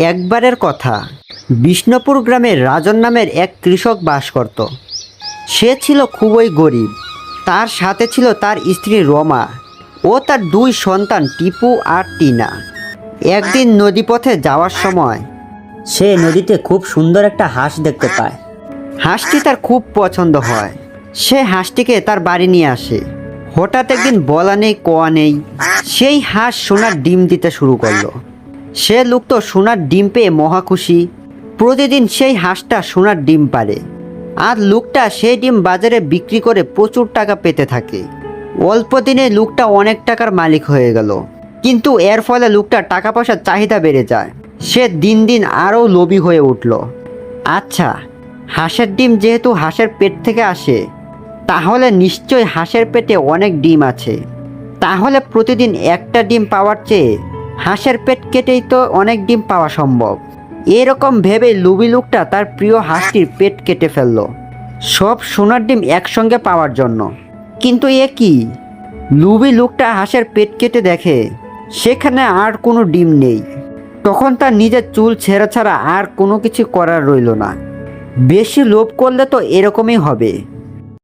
একবারের কথা। বিষ্ণুপুর গ্রামের রাজন নামের এক কৃষক বাস করত। সে ছিল খুবই গরিব। তার সাথে ছিল তার স্ত্রী রমা ও তার দুই সন্তান টিপু আর টিনা। একদিন নদীপথে যাওয়ার সময় সে নদীতে খুব সুন্দর একটা হাঁস দেখতে পায়। হাঁসটি তার খুব পছন্দ হয়। সে হাঁসটিকে তার বাড়ি নিয়ে আসে। হঠাৎ একদিন বলা নেই, কোয়া নেই। সেই হাঁস সোনার ডিম দিতে শুরু করল। সে লোক তো সোনার ডিম পেয়ে মহা খুশি। প্রতিদিন সেই হাঁসটা সোনার ডিম পারে আর লোকটা সেই ডিম বাজারে বিক্রি করে প্রচুর টাকা পেতে থাকে। অল্প দিনে লোকটা অনেক টাকার মালিক হয়ে গেল। কিন্তু এর ফলে লোকটা টাকা পয়সার চাহিদা বেড়ে যায়। সে দিন দিন আরও লোভী হয়ে উঠল। আচ্ছা হাঁসের ডিম যেহেতু হাঁসের পেট থেকে আসে, তাহলে নিশ্চয়ই হাঁসের পেটে অনেক ডিম আছে। তাহলে প্রতিদিন একটা ডিম পাওয়ার চেয়ে হাঁসের পেট কেটেই তো অনেক ডিম পাওয়া সম্ভব। এরকম ভেবে লুবি লোকটা তার প্রিয় হাঁসটির পেট কেটে ফেলল। সব সোনার ডিম একসঙ্গে পাওয়ার জন্য। কিন্তু এ কি? লুবি লোকটা হাঁসের পেট কেটে দেখে, সেখানে আর কোনো ডিম নেই। তখন তার নিজের চুল ছেঁড়া ছাড়া আর কোনো কিছু করার রইল না। বেশি লোভ করলে তো এরকমই হবে।